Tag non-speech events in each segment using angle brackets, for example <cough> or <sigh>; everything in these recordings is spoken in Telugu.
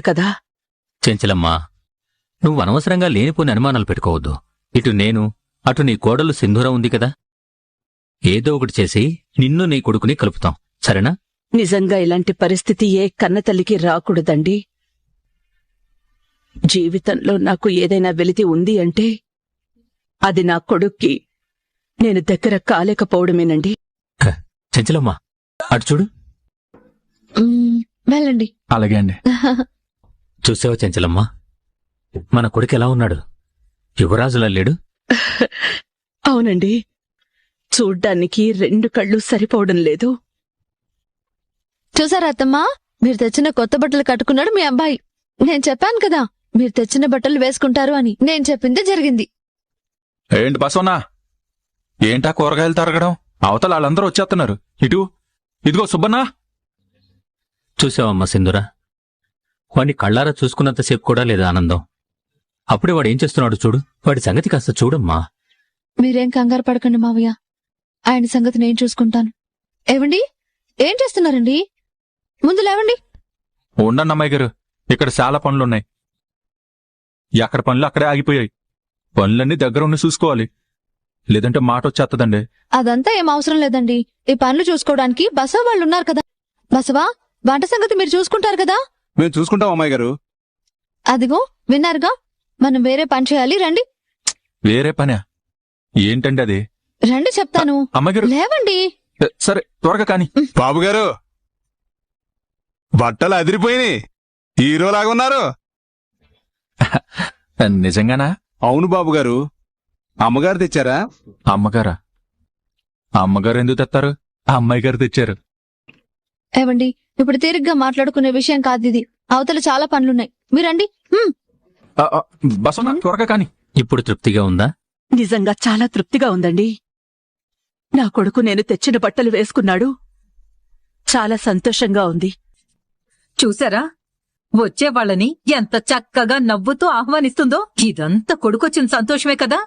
కదా? చెంచలమ్మా నువ్వు అనవసరంగా లేనిపోని అనుమానాలు పెట్టుకోవద్దు. ఇటు నేను అటు నీ కోడలు సింధూరం ఉంది కదా? ఏదో ఒకటి చేసి నిన్ను నీ కొడుకుని కలుపుతాం. సరేనా? నిజంగా ఇలాంటి పరిస్థితి ఏ కన్నతల్లికి రాకూడదండి? జీవితంలో నాకు ఏదైనా వెలితి ఉంది అంటే అది నా కొడుక్కి నేను దగ్గర కాలేకపోవడమేనండి. చెంచలమ్మా అటు చూడు. మ్మ్, వెళ్ళండి. అలాగే అండి. <laughs> చూసావా చెంచలమ్మా? మన కొడుకు ఎలా ఉన్నాడు? యువరాజులా లేడు? <laughs> అవునండి. చూడ్డానికి రెండు కళ్ళు సరిపోవడం లేదు. చూసారా అత్తమ్మా? మీరు తెచ్చిన కొత్త బట్టలు కట్టుకున్నాడు మీ అబ్బాయి. నేను చెప్పాను కదా మీరు తెచ్చిన బట్టలు వేసుకుంటారు అని. నేను చెప్పిందే జరిగింది. ఏంటి బసవన్నా? ఏంటా కూరగాయలు తరగడం? అవతల వాళ్ళందరూ వచ్చేస్తున్నారు. ఇటు ఇదిగో సుబ్బన్నా. చూసావమ్మా సింధురా? వాడిని కళ్ళారా చూసుకున్నంతసేపు కూడా లేదు ఆనందం? అప్పుడే వాడు ఏం చేస్తున్నాడు చూడు. వాడి సంగతి కాస్త చూడమ్మా. మీరేం కంగారు పడకండి మావయ్య. ఆయన సంగతి నేను చూసుకుంటాను. ఏవండి? ఏం చేస్తున్నారండి? ముందు లేవండి. ఉండండి అమ్మాయి గారు. ఇక్కడ చాలా పనులున్నాయి. ఎక్కడ పనులు అక్కడే ఆగిపోయాయి. పనులన్నీ దగ్గర ఉండి చూసుకోవాలి. లేదంటే మాట వచ్చేస్తుందండి అదంతా ఏం అవసరం లేదండి. ఈ పనులు చూసుకోవడానికి బసవ వాళ్ళు ఉన్నారు కదా. బసవా వంట సంగతి మీరు చూసుకుంటారు కదా? మేము చూసుకుంటాం అమ్మాయి గారు. అదిగో విన్నారుగా? మనం వేరే పని చేయాలి రండి. వేరే పనే? ఏంటండి అది? రండి చెప్తాను. అమ్మాయి గారు లేవండి. సరే త్వరగా కాని. బాబు గారు బట్టలు అదిరిపోయినాయి. హీరోలాగా ఉన్నారు. <laughs> నిజంగానా? అవును బాబు గారు. అమ్మగారు తెచ్చారా? అమ్మగారా? అమ్మగారు ఎందుకు తెస్తారు? ఆ అమ్మాయి గారు తెచ్చారు. ఏవండి? ఇప్పుడు తీరిగ్గా మాట్లాడుకునే విషయం కాదు ఇది. అవతల చాలా పనులున్నాయి. మీరండి త్వరగా కాని. ఇప్పుడు తృప్తిగా ఉందా? నిజంగా చాలా తృప్తిగా ఉందండి. నా కొడుకు నేను తెచ్చిన బట్టలు వేసుకున్నాడు. చాలా సంతోషంగా ఉంది. చూసారా? వచ్చే వాళ్ళని ఎంత చక్కగా నవ్వుతూ ఆహ్వానిస్తుందో ఇదంతా కొడుకొచ్చిన సంతోషమే కదా.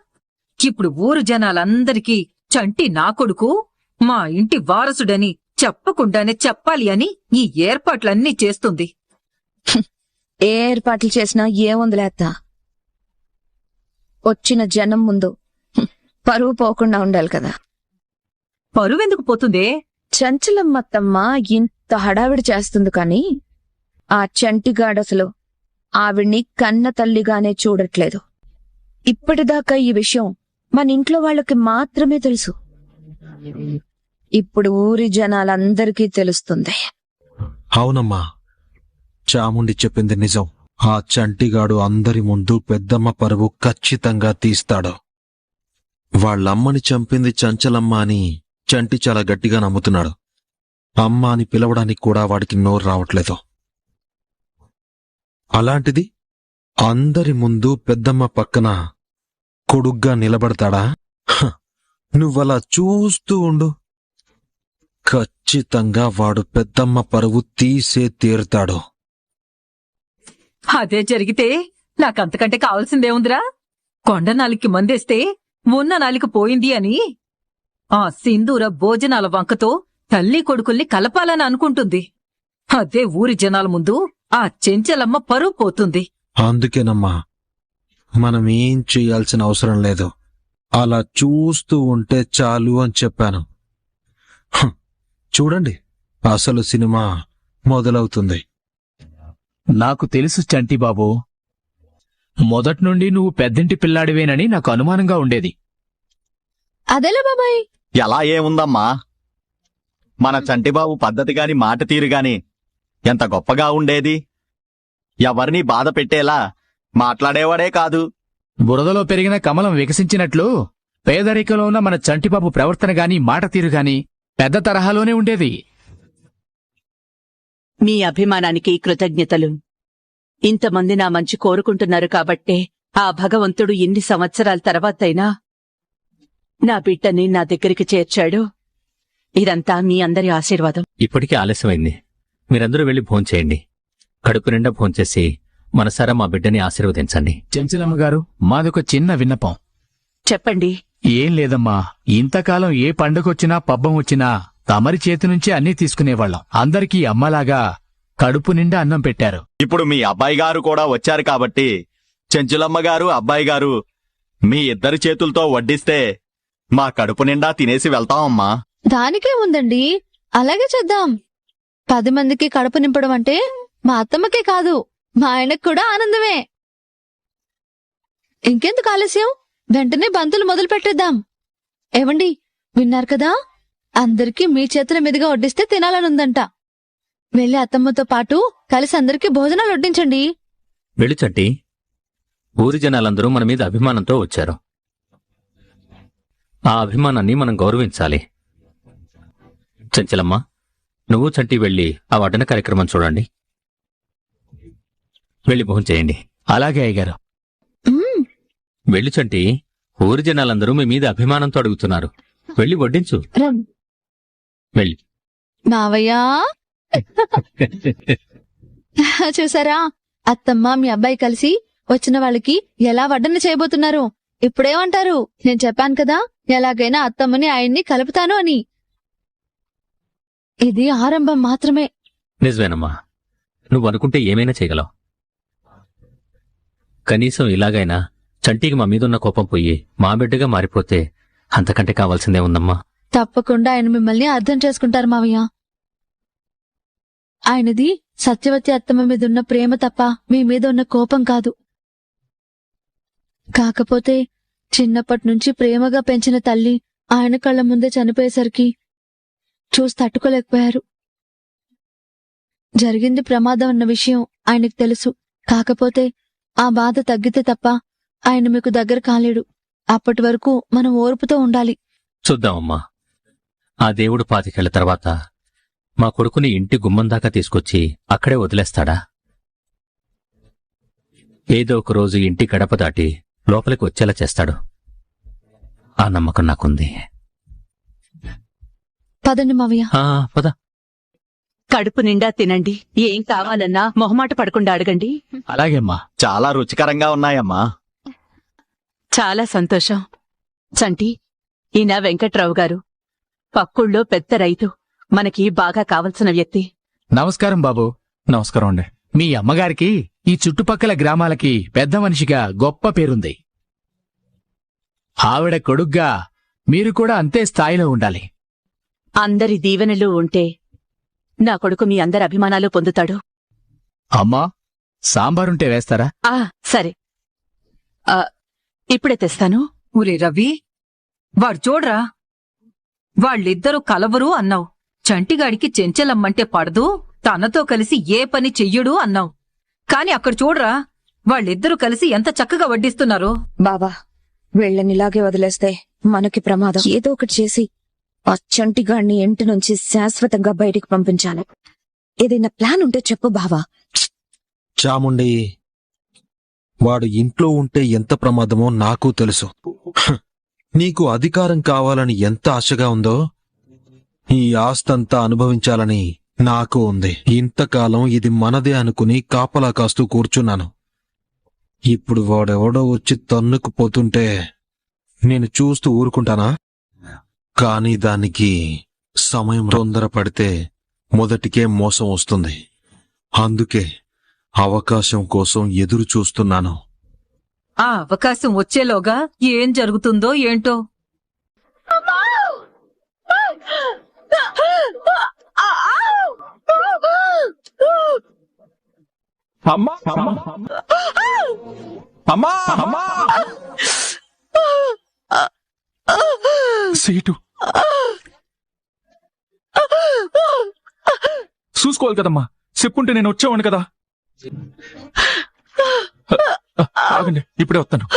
ఇప్పుడు ఊరు జనాలందరికీ చంటి నా కొడుకు మా ఇంటి వారసుడని చెప్పకుండానే చెప్పాలి అని ఈ ఏర్పాట్లన్నీ చేస్తుంది. ఏ ఏర్పాట్లు చేసినా ఏముందిలే అత్త వచ్చిన జనం ముందు పరువు పోకుండా ఉండాలి కదా. పరువెందుకు పోతుందే? చంచలమ్మత్తమ్మ ఇంత హడావిడి చేస్తుంది కాని ఆ చంటిగాడసలు ఆవిడ్ని కన్న తల్లిగానే చూడట్లేదు. ఇప్పటిదాకా ఈ విషయం మన ఇంట్లో వాళ్ళకి మాత్రమే తెలుసు. ఇప్పుడు ఊరి జనాలందరికీ తెలుస్తుంది. అవునమ్మా చాముండి చెప్పింది నిజం. ఆ చంటిగాడు అందరి ముందు పెద్దమ్మ పరువు ఖచ్చితంగా తీస్తాడు. వాళ్ళమ్మని చంపింది చంచలమ్మ అని చంటి చాలా గట్టిగా నమ్ముతున్నాడు. అమ్మ అని పిలవడానికి కూడా వాడికి నోరు రావట్లేదు. అలాంటిది అందరి ముందు పెద్దమ్మ పక్కన కొడుగ్గా నిలబడతాడా? నువ్వలా చూస్తూ ఉండు. ఖచ్చితంగా వాడు పెద్దమ్మ పరువు తీసే తీరుతాడు. అదే జరిగితే నాకంతకంటే కావాల్సిందేముందిరా కొండ నాలికి మందేస్తే ఉన్న నాలిక పోయింది అని. ఆ సింధూర భోజనాల వంకతో తల్లి కొడుకుల్ని కలపాలని అనుకుంటుంది. అదే ఊరి జనాల ముందు ఆ చెంచలమ్మ పరువు పోతుంది. అందుకేనమ్మా మనం ఏం చేయాల్సిన అవసరం లేదు. అలా చూస్తూ ఉంటే చాలు అని చెప్పాను. చూడండి అసలు సినిమా మొదలవుతుంది. నాకు తెలుసు చంటిబాబు. మొదట్నుండి నువ్వు పెద్దింటి పిల్లాడివేనని నాకు అనుమానంగా ఉండేది. అదేలా బాబాయ్? ఎలా ఏముందమ్మా? మన చంటిబాబు పద్ధతి గాని మాట తీరు గాని ఎంత గొప్పగా ఉండేది? ఎవరిని బాధ పెట్టేలా మాట్లాడేవాడే కాదు. బురదలో పెరిగిన కమలం వికసించినట్లు పేదరికంలో ఉన్న మన చంటిబాబు ప్రవర్తన గాని మాట తీరు గాని పెద్ద తరహాలోనే ఉండేది. మీ అభిమానానికి కృతజ్ఞతలు. ఇంతమంది నా మంచి కోరుకుంటున్నారు కాబట్టే ఆ భగవంతుడు ఎన్ని సంవత్సరాల తర్వాతైనా నా బిడ్డని నా దగ్గరికి చేర్చాడు. ఇదంతా మీ అందరి ఆశీర్వాదం. ఇప్పటికే ఆలస్యమైంది. మీరందరూ వెళ్ళి భోంచేయండి కడుపు నిండా భోంచేసి మనసారా మా బిడ్డని ఆశీర్వదించండి. చెంచలమ్మ గారు మాదొక చిన్న విన్నపం. చెప్పండి. ఏం లేదమ్మా. ఇంతకాలం ఏ పండగొచ్చినా పబ్బం వచ్చినా తమరి చేతి నుంచే అన్నీ తీసుకునేవాళ్ళం. అందరికీ అమ్మలాగా కడుపు నిండా అన్నం పెట్టారు. ఇప్పుడు మీ అబ్బాయి గారు కూడా వచ్చారు కాబట్టి చెంచులమ్మ గారు అబ్బాయి గారు మీ ఇద్దరి చేతులతో వడ్డిస్తే మా కడుపు నిండా తినేసి వెళ్తామమ్మా దానికే ఉందండి. అలాగే చేద్దాం. పది మందికి కడుపు నింపడం అంటే మా అత్తమ్మకే కాదు మా ఆయనకు కూడా ఆనందమే. ఇంకెందుకు ఆలస్యం? వెంటనే బంతులు మొదలు పెట్టేద్దాం. ఏవండి విన్నారు కదా? అందరికీ మీ చేతుల మీదుగా వడ్డిస్తే తినాలనుందంట. వెళ్ళి అత్తమ్మతో పాటు కలిసి అందరికీ భోజనాలు వడ్డించండి. వెళుచంటి ఊరి జనాలందరూ మన మీద అభిమానంతో వచ్చారు. ఆ అభిమానాన్ని మనం గౌరవించాలి. చంచలమ్మ నువ్వు చంటి వెళ్ళి ఆ వడ్డన కార్యక్రమం చూడండి. వెళ్ళి భోజనం చేయండి అలాగే అయ్యగారు. వెళ్ళి చంటి. ఊరి జనాలందరూ మీ మీద అభిమానంతో అడుగుతున్నారు. వెళ్ళి వడ్డించు. వెళ్ళి. మావయ్యా. <laughs> చూసారా? అత్తమ్మ మీ అబ్బాయి కలిసి వచ్చిన వాళ్ళకి ఎలా వడ్డన చేయబోతున్నారు? ఇప్పుడేమంటారు నేను చెప్పాను కదా ఎలాగైనా అత్తమ్మని ఆయన్ని కలుపుతాను అని. ఇది ఆరంభం మాత్రమే. నిజమేనమ్మా. నువ్వు అనుకుంటే ఏమైనా చేయగలవు. కనీసం ఇలాగైనా చంటికి మా మీదున్న కోపం పోయి మా బిడ్డగా మారిపోతే అంతకంటే కావాల్సిందే ఉందమ్మా. తప్పకుండా ఆయన మిమ్మల్ని అర్థం చేసుకుంటారు మావయ్య. ఆయనది సత్యవతి అత్తమ్మ మీద ఉన్న ప్రేమ తప్ప మీ మీద ఉన్న కోపం కాదు. కాకపోతే చిన్నప్పటి నుంచి ప్రేమగా పెంచిన తల్లి ఆయన కళ్ళ ముందే చనిపోయేసరికి చూసి తట్టుకోలేకపోయారు. జరిగింది ప్రమాదం అన్న విషయం ఆయనకు తెలుసు. కాకపోతే ఆ బాధ తగ్గితే తప్ప ఆయన మీకు దగ్గర కాలేడు. అప్పటి వరకు మనం ఓర్పుతో ఉండాలి. చూద్దామమ్మా. ఆ దేవుడు పాతికేళ్ళ తర్వాత మా కొడుకుని ఇంటి గుమ్మం దాకా తీసుకొచ్చి అక్కడే వదిలేస్తాడా? ఏదో ఒక రోజు ఇంటి గడప దాటి లోపలికి వచ్చేలా చేస్తాడు. ఆ నమ్మకం నాకుంది. పదండి మావయ్య. ఆ, పద. కడుపు నిండా తినండి. ఏం కావాలన్నా మొహమాట పడకుండా అడగండి. అలాగేమ్మా. చాలా రుచికరంగా ఉన్నాయమ్మా. చాలా సంతోషం. చంటి ఈయన వెంకట్రావు గారు పక్కుళ్ళో పెద్ద రైతు మనకి బాగా కావలసిన వ్యక్తి. నమస్కారం బాబు. నమస్కారం అండి. మీ అమ్మగారికి ఈ చుట్టుపక్కల గ్రామాలకి పెద్ద మనిషిగా గొప్ప పేరుంది. ఆవిడ కొడుగ్గా మీరు కూడా అంతే స్థాయిలో ఉండాలి. అందరి దీవెనలు ఉంటే నా కొడుకు మీ అందరి అభిమానాలు పొందుతాడు. అమ్మా సాంబారుంటే వేస్తారా? ఆ సరే. ఆ, ఇప్పుడే తెస్తాను. ఒరే రవి వాడు చూడ్రా? వాళ్ళిద్దరూ కలవరు అన్నావు. చంటిగాడికి చెంచలమ్మంటే పడదు తనతో కలిసి ఏ పని చెయ్యడు అన్నావు. కాని అక్కడ చూడ్రా వాళ్ళిద్దరూ కలిసి ఎంత చక్కగా వడ్డిస్తున్నారో. బాబా వీళ్ళని ఇలాగే వదిలేస్తే మనకి ప్రమాదం. ఏదో ఒకటి చేసి ఆ చంటిగాడిని ఇంటి నుంచి శాశ్వతంగా బయటికి పంపించాలి. ఏదైనా ప్లాన్ ఉంటే చెప్పు బావా. చాముండి వాడు ఇంట్లో ఉంటే ఎంత ప్రమాదమో నాకు తెలుసు. <laughs> నీకు అధికారం కావాలని ఎంత ఆశగా ఉందో ఈ ఆస్తంతా అనుభవించాలని నాకు ఉంది. ఇంతకాలం ఇది మనదే అనుకుని కాపలా కాస్తూ కూర్చున్నాను. ఇప్పుడు వాడెవడో వచ్చి తన్నుకుపోతుంటే నేను చూస్తూ ఊరుకుంటానా? కానీ దానికి సమయం తొందరపడితే మొదటికే మోసం వస్తుంది. అందుకే అవకాశం కోసం ఎదురు చూస్తున్నాను. ఆ అవకాశం వచ్చేలోగా ఏం జరుగుతుందో ఏంటో? అమ్మా! అమ్మా! అమ్మా! అమ్మా సీటు. చూసుకోవాలి కదమ్మా. చెప్పుంటే నేను వచ్చేవాడిని కదా. ఆగండి ఇప్పుడే వస్తాను.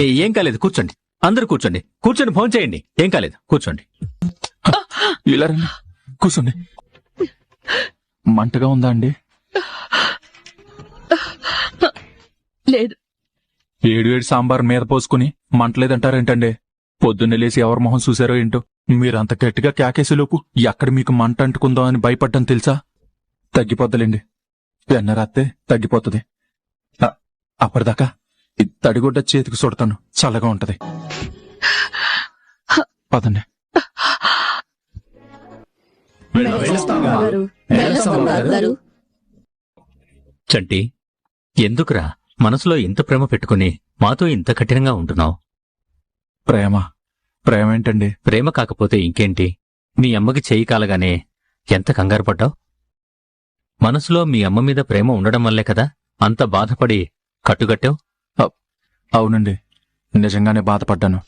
ఏ, ఏం కాలేదు కూర్చోండి. అందరూ కూర్చోండి. కూర్చొని ఫోన్ చేయండి. ఏం కాలేదు కూర్చోండి. ఇలా రండి. కూర్చోండి. మంటగా ఉందా అండి? లేదు. ఏడు ఏడు సాంబార్ మీద పోసుకుని మంటలేదంటారేంటండి? పొద్దున్నే లేసి ఎవరి మొహం చూసారో ఏంటో? మీరంత గట్టిగా కేకేసేలోపు ఎక్కడ మీకు మంట అంటుకుందో అని భయపడ్డం తెలుసా? తగ్గిపోద్దలేండి. వెన్న రాస్తే తగ్గిపోతుంది. అ- అప్పటిదాకా ఈ తడిగుడ్డ చేతికి చుడతాను చల్లగా ఉంటది. పదండి. చంటి ఎందుకురా మనసులో ఇంత ప్రేమ పెట్టుకుని మాతో ఇంత కఠినంగా ఉంటున్నావు? ప్రేమ. ప్రేమ ఏంటండి ప్రేమ కాకపోతే ఇంకేంటి? మీ అమ్మకి చేయి కాలగానే ఎంత కంగారు పడ్డావు? మనసులో మీ అమ్మ మీద ప్రేమ ఉండడం వల్లే కదా అంత బాధపడి కట్టుగట్టావు అవునండి. నిజంగానే బాధపడ్డాను.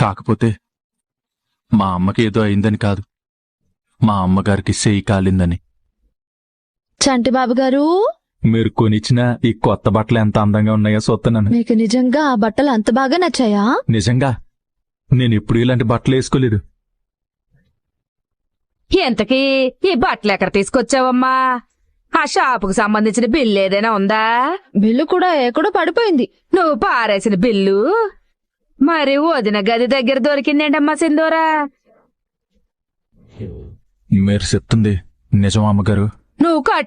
కాకపోతే మా అమ్మకి ఏదో అయిందని కాదు. మా అమ్మగారికి చేయి కాలిందని. చంటి బాబు గారు మీరు కొనిచ్చిన ఈ కొత్త బట్టలు ఎంత అందంగా ఉన్నాయో చూస్తున్నాను. మీకు నిజంగా ఆ బట్టలు అంత బాగా నచ్చాయా? నిజంగా? నేను ఎప్పుడు ఇలాంటి బట్టలు వేసుకోలేదు. ఎంతకీ? ఈ బట్టలు ఎక్కడ తీసుకొచ్చావమ్మా? ఆ షాపుకు సంబంధించిన బిల్లు ఏదైనా ఉందా? బిల్లు కూడా ఎక్కడో పడిపోయింది. నువ్వు పారేసిన బిల్లు? మరి వదిన గది దగ్గర దొరికిందేంటమ్మా సింధూరా? మీరు చెప్తుంది నిజం అమ్మగారు? నువ్వు కట్